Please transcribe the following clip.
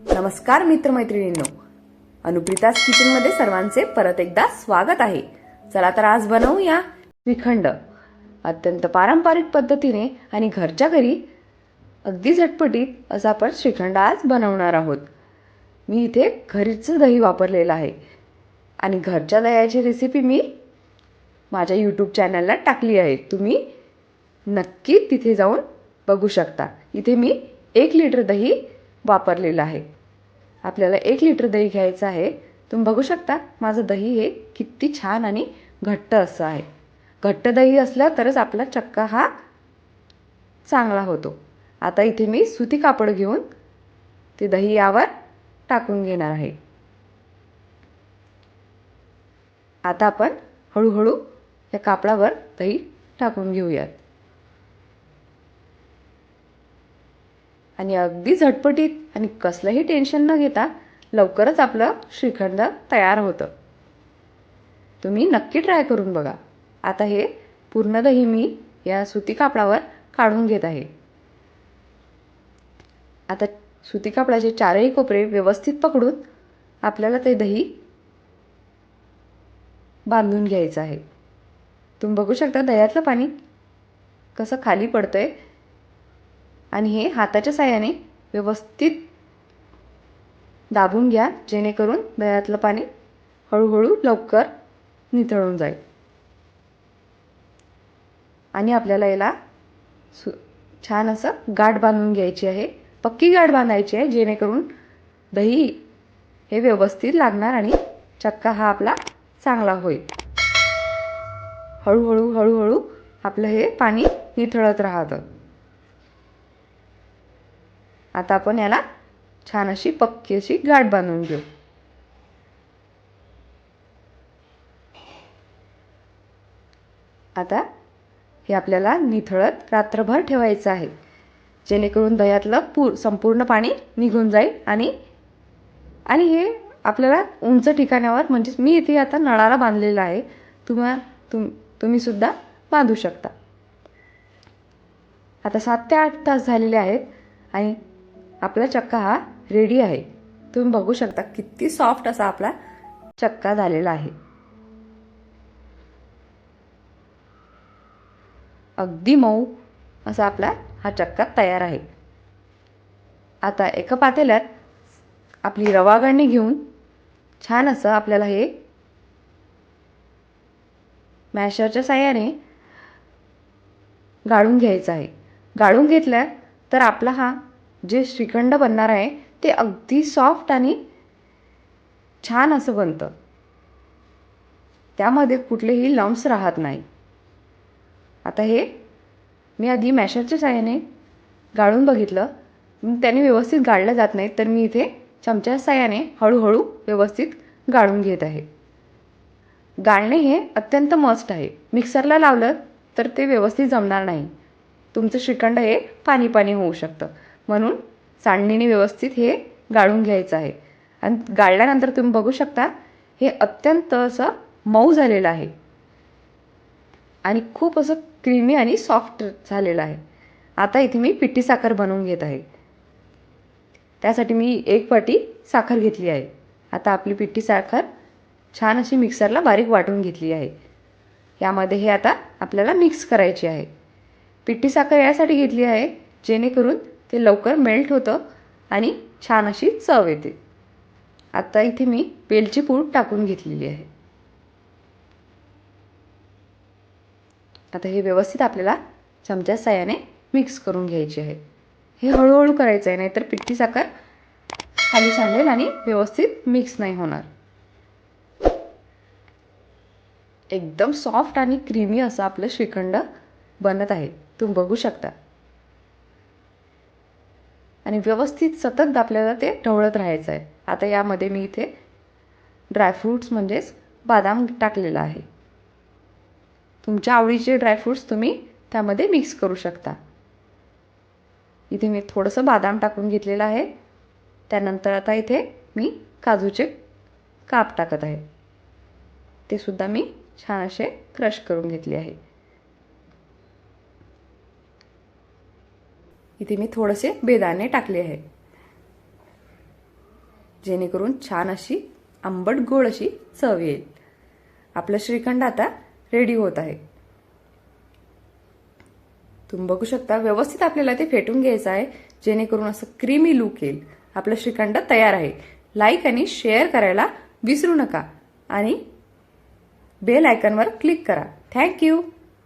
नमस्कार मित्रमैत्रिणींनो. अनुप्रितास किचनमध्ये सर्वांचे परत एकदा स्वागत आहे. चला तर आज बनवूया श्रीखंड. अत्यंत पारंपरिक पद्धतीने आणि घरच्या घरी अगदी झटपटीत असं आपण श्रीखंड आज बनवणार आहोत. मी इथे घरीचं दही वापरलेलं आहे. आणि घरच्या दह्याची रेसिपी मी माझ्या यूट्यूब चॅनलला टाकली आहे. तुम्ही नक्की तिथे जाऊन बघू शकता. इथे मी एक लिटर दही वापरलेलं आहे. आपल्याला एक लिटर दही घ्यायचं आहे. तुम्ही बघू शकता माझं दही हे किती छान आणि घट्ट असं आहे. घट्ट दही असलं तरच आपला चक्का हा चांगला होतो. आता इथे मी सुती कापड घेऊन ते दही यावर टाकून घेणार आहे. आता आपण हळूहळू या कापडावर दही टाकून घेऊयात. आणि अगदी झटपटीत आणि कसलंही टेन्शन न घेता लवकरच आपलं श्रीखंड तयार होतं. तुम्ही नक्की ट्राय करून बघा. आता हे पूर्ण दही मी या सुती कापडावर काढून घेत आहे. आता सुती कापडाचे चारही कोपरे व्यवस्थित पकडून आपल्याला ते दही बांधून घ्यायचं आहे. तुम्ही बघू शकता दह्यातलं पाणी कसं खाली पडतंय आणि हे हाताच्या साह्याने व्यवस्थित दाबून घ्या जेणेकरून दह्यातलं पाणी हळूहळू लवकर निथळून जाईल. आणि आपल्याला याला सु छान असं गाठ बांधून घ्यायची आहे. पक्की गाठ बांधायची आहे जेणेकरून दही हे व्यवस्थित लागणार आणि चक्का हा आपला चांगला होईल. हळूहळू हळूहळू आपलं हे पाणी निथळत राहतं. आता आपण याला छान अशी पक्की अशी गाठ बांधून घेऊ. आता हे आपल्याला निथळत रात्रभर ठेवायचं आहे. जेणेकरून दह्यातलं पू संपूर्ण पाणी निघून जाईल आणि आणि हे आपल्याला उंच ठिकाणावर म्हणजेच मी इथे आता नळाला बांधलेलं आहे तुम्हा तुम तुम्हीसुद्धा बांधू शकता. आता सात ते आठ तास झालेले आहेत आणि आपला चक्का हा रेडी आहे. तुम्ही बघू शकता किती सॉफ्ट असा आपला चक्का झालेला आहे. अगदी मऊ असा आपला हा चक्का तयार आहे. आता एका पातेल्यात आपली रवा गाळणी घेऊन छान असं आपल्याला हे मॅशरच्या साह्याने गाळून घ्यायचं आहे. गाळून घेतल्या तर आपला हा जे श्रीखंड बनणार आहे ते अगदी सॉफ्ट आणि छान असं बनतं. त्यामध्ये कुठलेही लम्स राहत नाही. आता हे मी आधी मॅशरच्या साह्याने गाळून बघितलं. त्याने व्यवस्थित गाळलं जात नाही तर मी इथे चमच्या साह्याने हळूहळू व्यवस्थित गाळून घेत आहे. गाळणे हे अत्यंत मस्ट आहे. मिक्सरला लावलं तर ते व्यवस्थित जमणार नाही. तुमचं श्रीखंड हे पाणी पाणी होऊ शकतं. म्हणून सांडणीने व्यवस्थित हे गाळून घ्यायचं आहे. आणि गाळल्यानंतर तुम्ही बघू शकता हे अत्यंत असं मऊ झालेलं आहे. आणि खूप असं क्रीमी आणि सॉफ्ट झालेलं आहे. आता इथे मी पिठी साखर बनवून घेत आहे. त्यासाठी मी एक वाटी साखर घेतली आहे. आता आपली पिठी साखर छान अशी मिक्सरला बारीक वाटून घेतली आहे. यामध्ये हे आता आपल्याला मिक्स करायची आहे. पिठी साखर यासाठी घेतली आहे जेणेकरून ते लवकर मेल्ट होतं आणि छान अशी चव येते. आता इथे मी वेलची पूड टाकून घेतलेली आहे. आता हे व्यवस्थित आपल्याला चमच्या साह्याने मिक्स करून घ्यायचे आहे. हे हळूहळू करायचं आहे नाहीतर पिठी साखर खाली सांडेल आणि व्यवस्थित मिक्स नाही होणार. एकदम सॉफ्ट आणि क्रीमी असं आपलं श्रीखंड बनत आहे. तुम्ही बघू शकता. आणि व्यवस्थित सतत आपल्याला ते ढवळत राहायचं आहे आता यामध्ये मी इथे ड्रायफ्रूट्स म्हणजेच बदाम टाकलेला आहे. तुमच्या आवडीचे ड्रायफ्रूट्स तुम्ही त्यामध्ये मिक्स करू शकता. इथे मी थोडंसं बदाम टाकून घेतलेलं आहे. त्यानंतर आता इथे मी काजूचे काप टाकत आहे. ते सुद्धा मी छान असे क्रश करून घेतले आहे. इथे मी थोडेसे बेदाणे टाकले आहे. जेणेकरून छान अशी आंबट गोड अशी चव येईल. आपलं श्रीखंड आता रेडी होत आहे. तुम्ही बघू शकता व्यवस्थित आपल्याला ते फेटून घ्यायचं आहे जेणेकरून असं क्रीमी लुक येईल. आपलं श्रीखंड तयार आहे. लाईक आणि शेअर करायला विसरू नका. आणि बेल आयकनवर क्लिक करा. Thank you